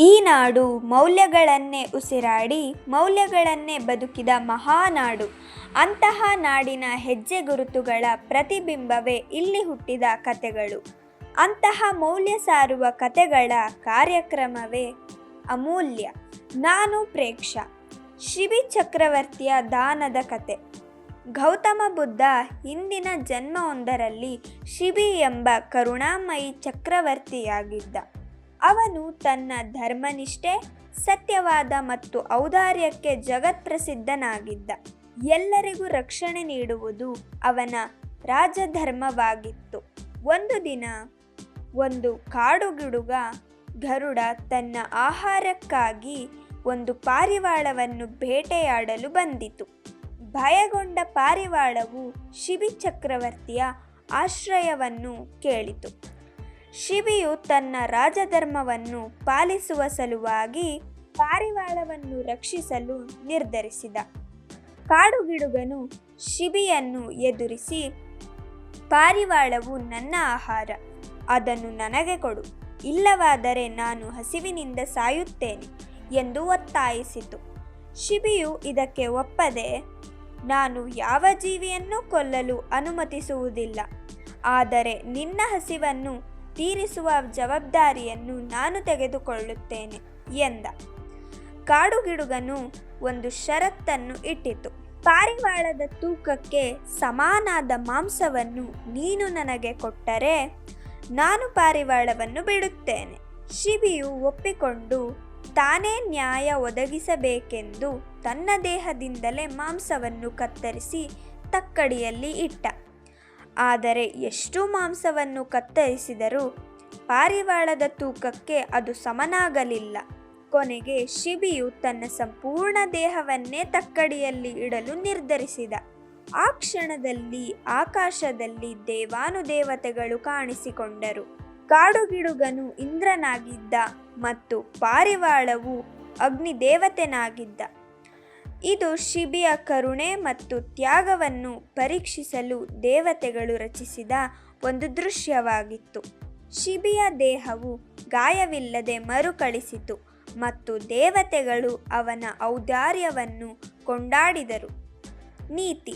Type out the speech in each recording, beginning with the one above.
ಈ ನಾಡು ಮೌಲ್ಯಗಳನ್ನೇ ಉಸಿರಾಡಿ ಮೌಲ್ಯಗಳನ್ನೇ ಬದುಕಿದ ಮಹಾನಾಡು. ಅಂತಹ ನಾಡಿನ ಹೆಜ್ಜೆ ಗುರುತುಗಳ ಪ್ರತಿಬಿಂಬವೇ ಇಲ್ಲಿ ಹುಟ್ಟಿದ ಕತೆಗಳು. ಅಂತಹ ಮೌಲ್ಯ ಸಾರುವ ಕತೆಗಳ ಕಾರ್ಯಕ್ರಮವೇ ಅಮೂಲ್ಯ. ನಾನು ಪ್ರೇಕ್ಷ. ಶಿಬಿ ಚಕ್ರವರ್ತಿಯ ದಾನದ ಕತೆ. ಗೌತಮ ಬುದ್ಧ ಹಿಂದಿನ ಜನ್ಮವೊಂದರಲ್ಲಿ ಶಿಬಿ ಎಂಬ ಕರುಣಾಮಯಿ ಚಕ್ರವರ್ತಿಯಾಗಿದ್ದ. ಅವನು ತನ್ನ ಧರ್ಮನಿಷ್ಠೆ, ಸತ್ಯವಾದ ಮತ್ತು ಔದಾರ್ಯಕ್ಕೆ ಜಗತ್ಪ್ರಸಿದ್ಧನಾಗಿದ್ದ. ಎಲ್ಲರಿಗೂ ರಕ್ಷಣೆ ನೀಡುವುದು ಅವನ ರಾಜಧರ್ಮವಾಗಿತ್ತು. ಒಂದು ದಿನ ಒಂದು ಕಾಡುಗಿಡುಗ ಗರುಡ ತನ್ನ ಆಹಾರಕ್ಕಾಗಿ ಒಂದು ಪಾರಿವಾಳವನ್ನು ಬೇಟೆಯಾಡಲು ಬಂದಿತು. ಭಯಗೊಂಡ ಪಾರಿವಾಳವು ಶಿಬಿ ಚಕ್ರವರ್ತಿಯ ಆಶ್ರಯವನ್ನು ಕೇಳಿತು. ಶಿಬಿಯು ತನ್ನ ರಾಜಧರ್ಮವನ್ನು ಪಾಲಿಸುವ ಸಲುವಾಗಿ ಪಾರಿವಾಳವನ್ನು ರಕ್ಷಿಸಲು ನಿರ್ಧರಿಸಿದ. ಕಾಡುಗಿಡುಗನು ಶಿಬಿಯನ್ನು ಎದುರಿಸಿ, ಪಾರಿವಾಳವು ನನ್ನ ಆಹಾರ, ಅದನ್ನು ನನಗೆ ಕೊಡು. ಇಲ್ಲವಾದರೆ ನಾನು ಹಸಿವಿನಿಂದ ಸಾಯುತ್ತೇನೆ ಎಂದು ಒತ್ತಾಯಿಸಿತು. ಶಿಬಿಯು ಇದಕ್ಕೆ ಒಪ್ಪದೆ, ನಾನು ಯಾವ ಜೀವಿಯನ್ನು ಕೊಲ್ಲಲು ಅನುಮತಿಸುವುದಿಲ್ಲ, ಆದರೆ ನಿನ್ನ ಹಸಿವನ್ನು ತೀರಿಸುವ ಜವಾಬ್ದಾರಿಯನ್ನು ನಾನು ತೆಗೆದುಕೊಳ್ಳುತ್ತೇನೆ ಎಂದ. ಕಾಡುಗಿಡುಗನು ಒಂದು ಷರತ್ತನ್ನು ಇಟ್ಟಿತು. ಪಾರಿವಾಳದ ತೂಕಕ್ಕೆ ಸಮಾನಾದ ಮಾಂಸವನ್ನು ನೀನು ನನಗೆ ಕೊಟ್ಟರೆ ನಾನು ಪಾರಿವಾಳವನ್ನು ಬಿಡುತ್ತೇನೆ. ಶಿಬಿಯು ಒಪ್ಪಿಕೊಂಡು ತಾನೇ ನ್ಯಾಯ ಒದಗಿಸಬೇಕೆಂದು ತನ್ನ ದೇಹದಿಂದಲೇ ಮಾಂಸವನ್ನು ಕತ್ತರಿಸಿ ತಕ್ಕಡಿಯಲ್ಲಿ ಇಟ್ಟ. ಆದರೆ ಎಷ್ಟು ಮಾಂಸವನ್ನು ಕತ್ತರಿಸಿದರೂ ಪಾರಿವಾಳದ ತೂಕಕ್ಕೆ ಅದು ಸಮನಾಗಲಿಲ್ಲ. ಕೊನೆಗೆ ಶಿಬಿಯು ತನ್ನ ಸಂಪೂರ್ಣ ದೇಹವನ್ನೇ ತಕ್ಕಡಿಯಲ್ಲಿ ಇಡಲು ನಿರ್ಧರಿಸಿದ. ಆ ಕ್ಷಣದಲ್ಲಿ ಆಕಾಶದಲ್ಲಿ ದೇವಾನುದೇವತೆಗಳು ಕಾಣಿಸಿಕೊಂಡರು. ಕಾಡುಗಿಡುಗನು ಇಂದ್ರನಾಗಿದ್ದ ಮತ್ತು ಪಾರಿವಾಳವು ಅಗ್ನಿದೇವತೆನಾಗಿದ್ದ. ಇದು ಶಿಬಿಯ ಕರುಣೆ ಮತ್ತು ತ್ಯಾಗವನ್ನು ಪರೀಕ್ಷಿಸಲು ದೇವತೆಗಳು ರಚಿಸಿದ ಒಂದು ದೃಶ್ಯವಾಗಿತ್ತು. ಶಿಬಿಯ ದೇಹವು ಗಾಯವಿಲ್ಲದೆ ಮರುಕಳಿಸಿತು ಮತ್ತು ದೇವತೆಗಳು ಅವನ ಔದಾರ್ಯವನ್ನು ಕೊಂಡಾಡಿದರು. ನೀತಿ.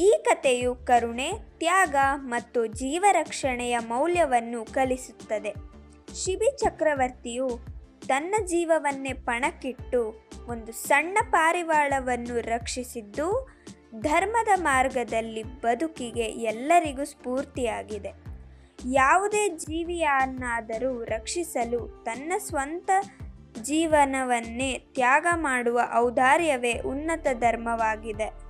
ಈ ಕಥೆಯು ಕರುಣೆ, ತ್ಯಾಗ ಮತ್ತು ಜೀವರಕ್ಷಣೆಯ ಮೌಲ್ಯವನ್ನು ಕಲಿಸುತ್ತದೆ. ಶಿಬಿ ಚಕ್ರವರ್ತಿಯು ತನ್ನ ಜೀವವನ್ನೇ ಪಣಕ್ಕಿಟ್ಟು ಒಂದು ಸಣ್ಣ ಪಾರಿವಾಳವನ್ನು ರಕ್ಷಿಸಿದ್ದು ಧರ್ಮದ ಮಾರ್ಗದಲ್ಲಿ ಬದುಕಿಗೆ ಎಲ್ಲರಿಗೂ ಸ್ಫೂರ್ತಿಯಾಗಿದೆ. ಯಾವುದೇ ಜೀವಿಯನ್ನಾದರೂ ರಕ್ಷಿಸಲು ತನ್ನ ಸ್ವಂತ ಜೀವನವನ್ನೇ ತ್ಯಾಗ ಮಾಡುವ ಔದಾರ್ಯವೇ ಉನ್ನತ ಧರ್ಮವಾಗಿದೆ.